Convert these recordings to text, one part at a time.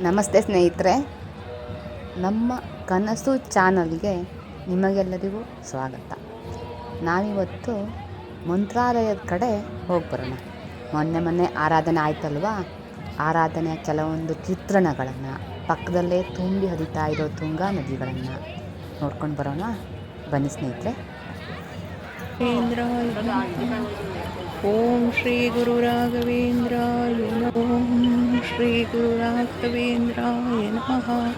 ನಮಸ್ತೆ ಸ್ನೇಹಿತರೆ. ನಮ್ಮ ಕನಸು ಚಾನಲ್ಗೆ ನಿಮಗೆಲ್ಲರಿಗೂ ಸ್ವಾಗತ. ನಾವಿವತ್ತು ಮಂತ್ರಾಲಯದ ಕಡೆ ಹೋಗಬರೋಣ. ಮೊನ್ನೆ ಮೊನ್ನೆ ಆರಾಧನೆ ಆಯ್ತಲ್ವಾ? ಆರಾಧನೆಯ ಕೆಲವೊಂದು ಚಿತ್ರಣಗಳನ್ನು, ಪಕ್ಕದಲ್ಲೇ ತುಂಬಿ ಹರಿತಾ ಇರೋ ತುಂಗಾ ನದಿಗಳನ್ನು ನೋಡ್ಕೊಂಡು ಬರೋಣ. ಬನ್ನಿ ಸ್ನೇಹಿತರೆ. ಓಂ ಶ್ರೀ ಗುರು ರಾಘವೇಂದ್ರ ಓಂ श्री गुरुराघवेंद्राय नमः।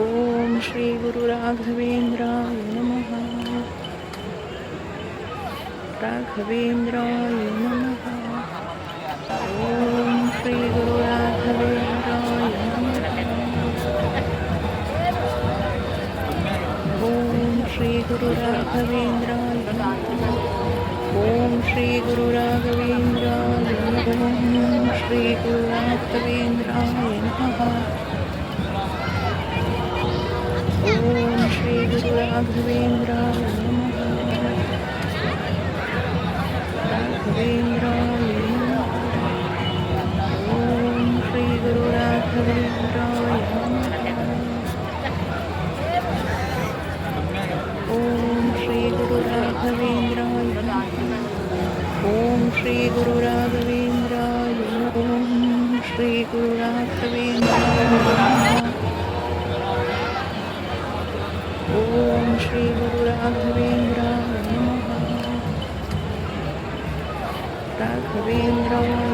ओम श्री गुरुराघवेंद्राय नमः। राघवेंद्राय नमः। ओम श्री गुरुराघवेंद्राय नमः। ओम श्री गुरुराघवेंद्राय नमः। ओम श्री गुरुराघवेन्द्राय ஸ்ரீ குருவனத்தவேந்திராய நமக ஓம் ஸ்ரீ குருராகவேந்திராய நமக ராகவேந்திராய நமக ஓம் ஸ்ரீ குருராகவேந்திராய ஓம் ஸ்ரீ குருராகவேந்திராய ஓம் ஸ்ரீ ॐ श्रीगुरुराघवेन्द्राय नमः राघवेन्द्राय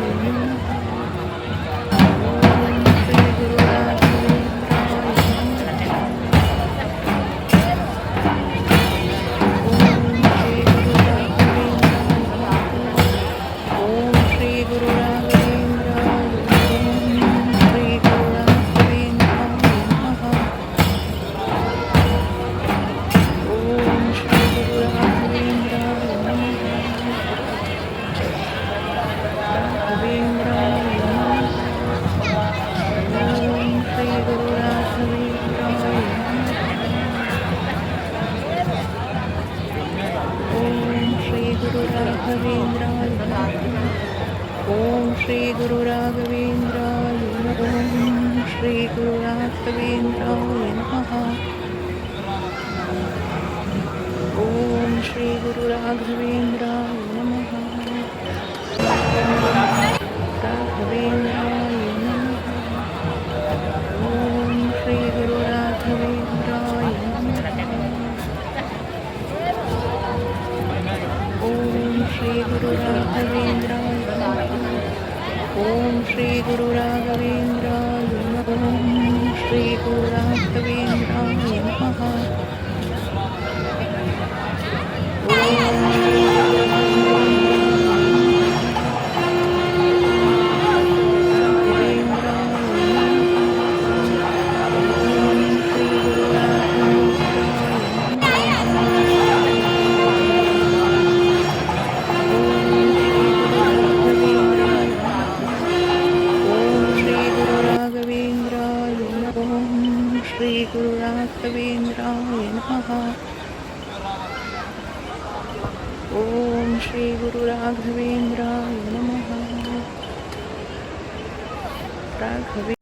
ॐ श्रीगुरुराघवेन्द्राय नमः ॐ श्रीगुरुराघवेन्द्राय नमः ॐ श्रीगुरुराघवेन्द्राय नमः ஓம் ஸ்ரீ குரு ராகவேந்திராய ஓம் ஸ்ரீ குரு ராகவேந்திராய நமகா ॐ श्रीगुरुराघवेन्द्राय नमः। राघवे